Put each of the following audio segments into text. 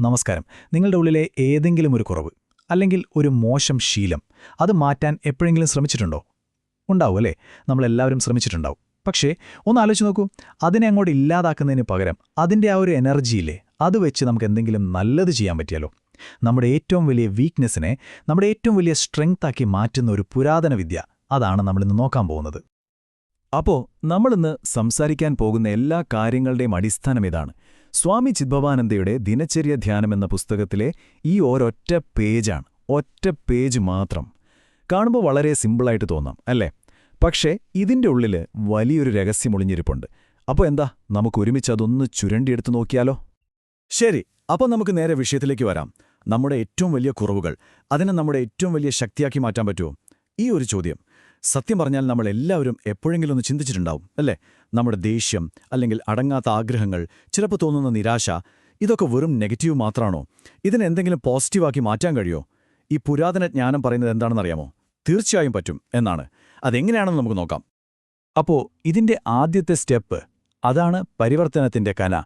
നമസ്കാരം. നിങ്ങളുടെ ഉള്ളിലെ ഏതെങ്കിലും ഒരു കുറവ് അല്ലെങ്കിൽ ഒരു മോശം ശീലം അത് മാറ്റാൻ എപ്പോഴെങ്കിലും ശ്രമിച്ചിട്ടുണ്ടോ? ഉണ്ടാവും അല്ലേ? നമ്മളെല്ലാവരും ശ്രമിച്ചിട്ടുണ്ടാവും. പക്ഷേ ഒന്ന് ആലോചിച്ച് നോക്കൂ. അതിനെ അങ്ങോട്ട് ഇല്ലാതാക്കുന്നതിന് പകരം അതിന്റെ ആ ഒരു എനർജിയില്ലേ അത് വെച്ച് നമുക്ക് എന്തെങ്കിലും നല്ലത് ചെയ്യാൻ പറ്റിയാലോ? നമ്മുടെ ഏറ്റവും വലിയ വീക്ക്നെസ്സിനെ നമ്മുടെ ഏറ്റവും വലിയ സ്ട്രെങ്ത് ആക്കി മാറ്റുന്ന ഒരു പുരാതന വിദ്യ അതാണ് നമ്മളിന്ന് നോക്കാൻ പോകുന്നത്. അപ്പോൾ നമ്മളിന്ന് സംസാരിക്കാൻ പോകുന്ന എല്ലാ കാര്യങ്ങളുടെയും അടിസ്ഥാനം ഇതാണ് സ്വാമി ചിദ്ഭവാനന്ദയുടെ ദിനചര്യ ധ്യാനം എന്ന പുസ്തകത്തിലെ ഈ ഒരൊറ്റ പേജാണ്. ഒറ്റ പേജ് മാത്രം. കാണുമ്പോൾ വളരെ സിമ്പിളായിട്ട് തോന്നാം അല്ലേ? പക്ഷേ ഇതിന്റെ ഉള്ളിൽ വലിയൊരു രഹസ്യം ഒളിഞ്ഞിരിപ്പുണ്ട്. അപ്പോൾ എന്താ? നമുക്ക് ഒരുമിച്ച് അതൊന്ന് ചുരണ്ടിയെടുത്ത് നോക്കിയാലോ? ശരി അപ്പോൾ നമുക്ക് നേരെ വിഷയത്തിലേക്ക് വരാം. നമ്മുടെ ഏറ്റവും വലിയ കുറവുകൾ അതിനെ നമ്മുടെ ഏറ്റവും വലിയ ശക്തിയാക്കി മാറ്റാൻ പറ്റുമോ? ഈ ഒരു ചോദ്യം. സത്യം പറഞ്ഞാൽ നമ്മൾ എല്ലാവരും എപ്പോഴെങ്കിലും ഒന്ന് ചിന്തിച്ചിട്ടുണ്ടാവും അല്ലേ? നമ്മുടെ ദേഷ്യം അല്ലെങ്കിൽ അടങ്ങാത്ത ആഗ്രഹങ്ങൾ ചിലപ്പോൾ തോന്നുന്ന നിരാശ ഇതൊക്കെ വെറും നെഗറ്റീവ് മാത്രമാണോ ഇതിനെന്തെങ്കിലും പോസിറ്റീവാക്കി മാറ്റാൻ കഴിയോ? ഈ പുരാതന ജ്ഞാനം പറയുന്നത് എന്താണെന്നറിയാമോ? തീർച്ചയായും പറ്റും എന്നാണ്. അതെങ്ങനെയാണെന്ന് നമുക്ക് നോക്കാം. അപ്പോൾ ഇതിന്റെ ആദ്യത്തെ സ്റ്റെപ്പ് അതാണ് പരിവർത്തനത്തിന്റെ കന.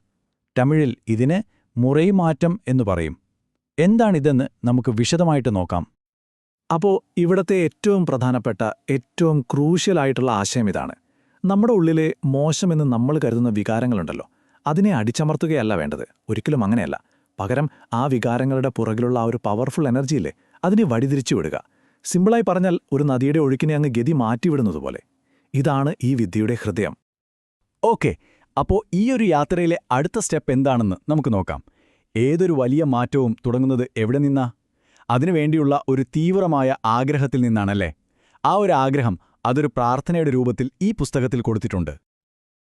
തമിഴിൽ ഇതിനെ മുറൈമാറ്റം എന്നു പറയും. എന്താണിതെന്ന് നമുക്ക് വിശദമായിട്ട് നോക്കാം. അപ്പോൾ ഇവിടത്തെ ഏറ്റവും പ്രധാനപ്പെട്ട ഏറ്റവും ക്രൂഷ്യലായിട്ടുള്ള ആശയം ഇതാണ്. നമ്മുടെ ഉള്ളിലെ മോശമെന്ന് നമ്മൾ കരുതുന്ന വികാരങ്ങളുണ്ടല്ലോ. അതിനെ അടിച്ചമർത്തുകയല്ല വേണ്ടത്. ഒരിക്കലും അങ്ങനെയല്ല. പകരം ആ വികാരങ്ങളുടെ പുറകിലുള്ള ആ ഒരു പവർഫുൾ എനർജിയില്ലേ അതിനെ വഴിതിരിച്ചു വിടുക. സിമ്പിളായി പറഞ്ഞാൽ ഒരു നദിയുടെ ഒഴുക്കിനെ അങ്ങ് ഗതി മാറ്റിവിടുന്നതുപോലെ ഇതാണ് ഈ വിദ്യയുടെ ഹൃദയം. ഓക്കെ അപ്പോൾ ഈ ഒരു യാത്രയിലെ അടുത്ത സ്റ്റെപ്പ് എന്താണെന്ന് നമുക്ക് നോക്കാം. ഏതൊരു വലിയ മാറ്റവും തുടങ്ങുന്നത് എവിടെ നിന്നാ? അതിനുവേണ്ടിയുള്ള ഒരു തീവ്രമായ ആഗ്രഹത്തിൽ നിന്നാണല്ലേ? ആ ഒരു ആഗ്രഹം അതൊരു പ്രാർത്ഥനയുടെ രൂപത്തിൽ ഈ പുസ്തകത്തിൽ കൊടുത്തിട്ടുണ്ട്.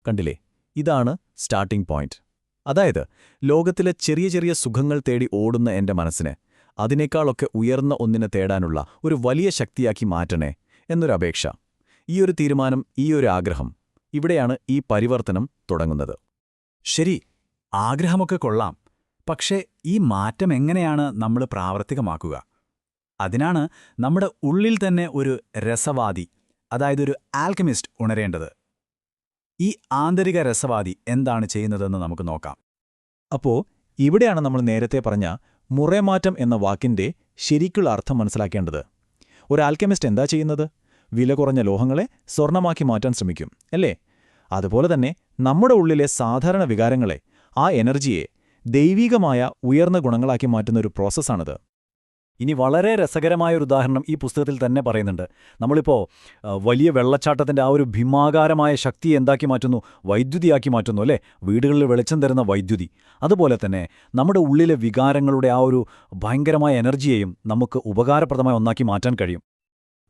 കണ്ടില്ലേ? ഇതാണ് സ്റ്റാർട്ടിംഗ് പോയിന്റ് അതായത് ലോകത്തിലെ ചെറിയ ചെറിയ സുഖങ്ങൾ തേടി ഓടുന്ന എന്റെ മനസ്സിനെ അതിനേക്കാളൊക്കെ ഉയർന്ന ഒന്നിനെ തേടാനുള്ള ഒരു വലിയ ശക്തിയാക്കി മാറ്റണേ എന്നൊരപേക്ഷ ഈ ഒരു തീരുമാനം ഈ ഒരു ആഗ്രഹം ഇവിടെയാണ് ഈ പരിവർത്തനം തുടങ്ങുന്നത്. ശരി ആഗ്രഹമൊക്കെ കൊള്ളാം. പക്ഷേ ഈ മാറ്റം എങ്ങനെയാണ് നമ്മൾ പ്രാവർത്തികമാക്കുക? അതിനാണ് നമ്മുടെ ഉള്ളിൽ തന്നെ ഒരു രസവാദി അതായത് ഒരു ആൽക്കമിസ്റ്റ് ഉണരേണ്ടത്. ഈ ആന്തരിക രസവാദി എന്താണ് ചെയ്യുന്നതെന്ന് നമുക്ക് നോക്കാം. അപ്പോൾ ഇവിടെയാണ് നമ്മൾ നേരത്തെ പറഞ്ഞ മുറേമാറ്റം എന്ന വാക്കിന്റെ ശരിക്കുള്ള അർത്ഥം മനസ്സിലാക്കേണ്ടത്. ഒരു ആൽക്കമിസ്റ്റ് എന്താ ചെയ്യുന്നത്? വില കുറഞ്ഞ ലോഹങ്ങളെ സ്വർണമാക്കി മാറ്റാൻ ശ്രമിക്കും അല്ലേ? അതുപോലെ തന്നെ നമ്മുടെ ഉള്ളിലെ സാധാരണ വികാരങ്ങളെ ആ എനർജിയെ ദൈവികമായ ഉയർന്ന ഗുണങ്ങളാക്കി മാറ്റുന്ന ഒരു പ്രോസസ്സാണിത്. ഇനി വളരെ രസകരമായ ഒരു ഉദാഹരണം ഈ പുസ്തകത്തിൽ തന്നെ പറയുന്നുണ്ട്. നമ്മളിപ്പോൾ വലിയ വെള്ളച്ചാട്ടത്തിന്റെ ആ ഒരു ഭീമാകാരമായ ശക്തി എന്താക്കി മാറ്റുന്നു? വൈദ്യുതിയാക്കി മാറ്റുന്നു അല്ലേ? വീടുകളിൽ വെളിച്ചം തരുന്ന വൈദ്യുതി. അതുപോലെ തന്നെ നമ്മുടെ ഉള്ളിലെ വികാരങ്ങളുടെ ആ ഒരു ഭയങ്കരമായ എനർജിയെയും നമുക്ക് ഉപകാരപ്രദമായി ഒന്നാക്കി മാറ്റാൻ കഴിയും.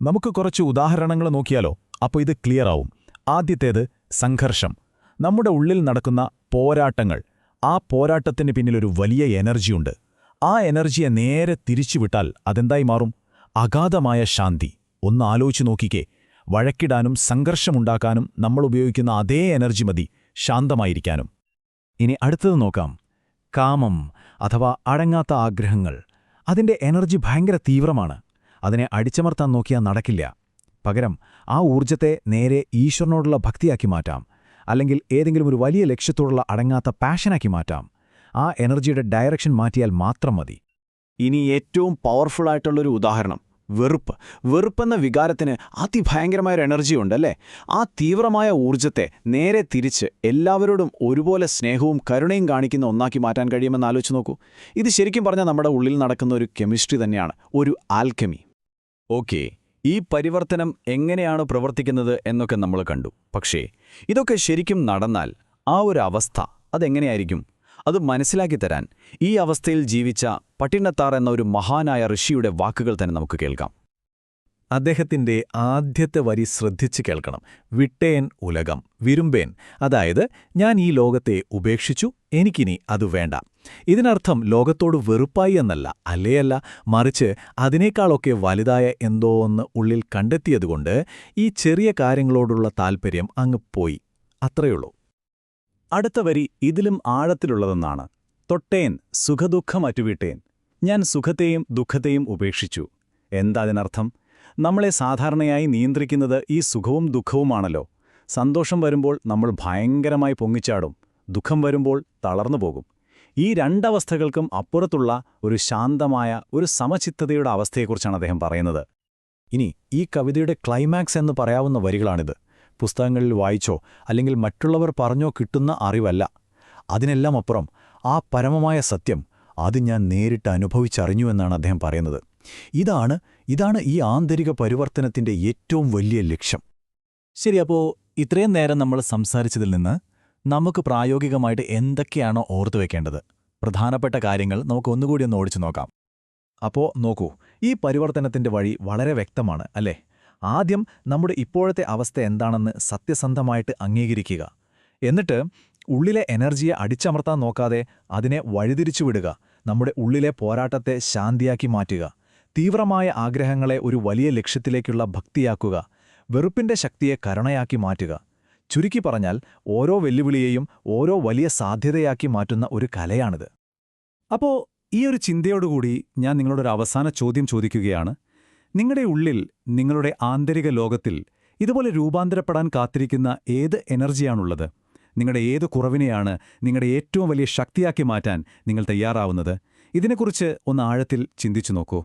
നമുക്ക് കുറച്ച് ഉദാഹരണങ്ങൾ നോക്കിയാലോ? അപ്പോൾ ഇത് ക്ലിയർ ആവും. ആദ്യത്തേത് സംഘർഷം. നമ്മുടെ ഉള്ളിൽ നടക്കുന്ന പോരാട്ടങ്ങൾ. ആ പോരാട്ടത്തിന് പിന്നിലൊരു വലിയ എനർജിയുണ്ട് ആ എനർജിയെ നേരെ തിരിച്ചുവിട്ടാൽ അതെന്തായി മാറും? അഗാധമായ ശാന്തി. ഒന്ന് ആലോചിച്ചു നോക്കിക്കേ. വഴക്കിടാനും സംഘർഷമുണ്ടാക്കാനും നമ്മൾ ഉപയോഗിക്കുന്ന അതേ എനർജി മതി ശാന്തമായിരിക്കാനും. ഇനി അടുത്തത് നോക്കാം. കാമം അഥവാ അടങ്ങാത്ത ആഗ്രഹങ്ങൾ. അതിന്റെ എനർജി ഭയങ്കര തീവ്രമാണ്. അതിനെ അടിച്ചമർത്താൻ നോക്കിയാൽ നടക്കില്ല. പകരം ആ ഊർജത്തെ നേരെ ഈശ്വരനോടുള്ള ഭക്തിയാക്കി മാറ്റാം. അല്ലെങ്കിൽ ഏതെങ്കിലും ഒരു വലിയ ലക്ഷ്യത്തോടുള്ള അടങ്ങാത്ത പാഷനാക്കി മാറ്റാം. ആ എനർജിയുടെ ഡയറക്ഷൻ മാറ്റിയാൽ മാത്രം മതി. ഇനി ഏറ്റവും പവർഫുൾ ആയിട്ടുള്ളൊരു ഉദാഹരണം വെറുപ്പ്. വെറുപ്പെന്ന വികാരത്തിന് അതിഭയങ്കരമായൊരു എനർജി ഉണ്ടല്ലേ? ആ തീവ്രമായ ഊർജത്തെ നേരെ തിരിച്ച് എല്ലാവരോടും ഒരുപോലെ സ്നേഹവും കരുണയും കാണിക്കുന്ന ഒന്നാക്കി മാറ്റാൻ കഴിയുമെന്ന് ആലോചിച്ച് നോക്കൂ. ഇത് ശരിക്കും പറഞ്ഞാൽ നമ്മുടെ ഉള്ളിൽ നടക്കുന്ന ഒരു കെമിസ്ട്രി തന്നെയാണ് ഒരു ആൽക്കമി ഓക്കെ ഈ പരിവർത്തനം എങ്ങനെയാണ് പ്രവർത്തിക്കുന്നത് എന്നൊക്കെ നമ്മൾ കണ്ടു. പക്ഷേ ഇതൊക്കെ ശരിക്കും നടന്നാൽ ആ ഒരു അവസ്ഥ അതെങ്ങനെയായിരിക്കും? അത് മനസ്സിലാക്കി തരാൻ ഈ അവസ്ഥയിൽ ജീവിച്ച പട്ടിണത്താർ എന്ന ഒരു മഹാനായ ഋഷിയുടെ വാക്കുകൾ തന്നെ നമുക്ക് കേൾക്കാം. അദ്ദേഹത്തിന്റെ ആദ്യത്തെ വരി ശ്രദ്ധിച്ചു കേൾക്കണം. വിട്ടേൻ ഉലകം വിരുമ്പേൻ. അതായത് ഞാൻ ഈ ലോകത്തെ ഉപേക്ഷിച്ചു എനിക്കിനി അത് വേണ്ട. ഇതിനർത്ഥം ലോകത്തോട് വെറുപ്പായി എന്നല്ല അല്ലേയല്ല മറിച്ച് അതിനേക്കാളൊക്കെ വലുതായ എന്തോ ഒന്ന് ഉള്ളിൽ കണ്ടെത്തിയതുകൊണ്ട് ഈ ചെറിയ കാര്യങ്ങളോടുള്ള താൽപ്പര്യം അങ്ങ് പോയി. അത്രയുള്ളൂ. അടുത്ത വരി ഇതിലും ആഴത്തിലുള്ളതെന്നാണ്. തൊട്ടേൻ സുഖദുഃഖം അറ്റുവിട്ടേൻ. ഞാൻ സുഖത്തെയും ദുഃഖത്തെയും ഉപേക്ഷിച്ചു. എന്താ അതിനർത്ഥം? നമ്മളെ സാധാരണയായി നിയന്ത്രിക്കുന്നത് ഈ സുഖവും ദുഃഖവുമാണല്ലോ. സന്തോഷം വരുമ്പോൾ നമ്മൾ ഭയങ്കരമായി പൊങ്ങിച്ചാടും. ദുഃഖം വരുമ്പോൾ തളർന്നു പോകും. ഈ രണ്ടവസ്ഥകൾക്കും അപ്പുറത്തുള്ള ഒരു ശാന്തമായ ഒരു സമചിത്തതയുടെ അവസ്ഥയെക്കുറിച്ചാണ് അദ്ദേഹം പറയുന്നത്. ഇനി ഈ കവിതയുടെ ക്ലൈമാക്സ് എന്ന് പറയാവുന്ന വരികളാണിത്. പുസ്തകങ്ങളിൽ വായിച്ചോ അല്ലെങ്കിൽ മറ്റുള്ളവർ പറഞ്ഞോ കിട്ടുന്ന അറിവല്ല. അതിനെല്ലാം അപ്പുറം ആ പരമമായ സത്യം അത് ഞാൻ നേരിട്ട് അനുഭവിച്ചറിഞ്ഞു എന്നാണ് അദ്ദേഹം പറയുന്നത്. ഇതാണ് ഇതാണ് ഈ ആന്തരിക പരിവർത്തനത്തിന്റെ ഏറ്റവും വലിയ ലക്ഷ്യം. ശരി അപ്പോൾ ഇത്രയും നേരം നമ്മൾ സംസാരിച്ചതിൽ നിന്ന് നമുക്ക് പ്രായോഗികമായിട്ട് എന്തൊക്കെയാണോ ഓർത്തു വെക്കേണ്ടത്? പ്രധാനപ്പെട്ട കാര്യങ്ങൾ നമുക്ക് ഒന്നുകൂടി ഒന്ന് ഓടിച്ചു നോക്കാം. അപ്പോൾ നോക്കൂ ഈ പരിവർത്തനത്തിന്റെ വഴി വളരെ വ്യക്തമാണ് അല്ലേ? ആദ്യം നമ്മുടെ ഇപ്പോഴത്തെ അവസ്ഥ എന്താണെന്ന് സത്യസന്ധമായിട്ട് അംഗീകരിക്കുക. എന്നിട്ട് ഉള്ളിലെ എനർജിയെ അടിച്ചമർത്താൻ നോക്കാതെ അതിനെ വഴിതിരിച്ചുവിടുക നമ്മുടെ ഉള്ളിലെ പോരാട്ടത്തെ ശാന്തിയാക്കി മാറ്റുക. തീവ്രമായ ആഗ്രഹങ്ങളെ ഒരു വലിയ ലക്ഷ്യത്തിലേക്കുള്ള ഭക്തിയാക്കുക വെറുപ്പിന്റെ ശക്തിയെ കരുണയാക്കി മാറ്റുക. ചുരുക്കി പറഞ്ഞാൽ ഓരോ വെല്ലുവിളിയെയും ഓരോ വലിയ സാധ്യതയാക്കി മാറ്റുന്ന ഒരു കലയാണിത്. അപ്പോൾ ഈ ഒരു ചിന്തയോടുകൂടി ഞാൻ നിങ്ങളോടൊരു അവസാന ചോദ്യം ചോദിക്കുകയാണ്. നിങ്ങളുടെ ഉള്ളിൽ നിങ്ങളുടെ ആന്തരിക ലോകത്തിൽ ഇതുപോലെ രൂപാന്തരപ്പെടാൻ കാത്തിരിക്കുന്ന ഏത് എനർജിയാണുള്ളത്? നിങ്ങളുടെ ഏത് കുറവിനെയാണ് നിങ്ങളുടെ ഏറ്റവും വലിയ ശക്തിയാക്കി മാറ്റാൻ നിങ്ങൾ തയ്യാറാവുന്നത്? ഇതിനെക്കുറിച്ച് ഒന്ന് ആഴത്തിൽ ചിന്തിച്ചു നോക്കൂ.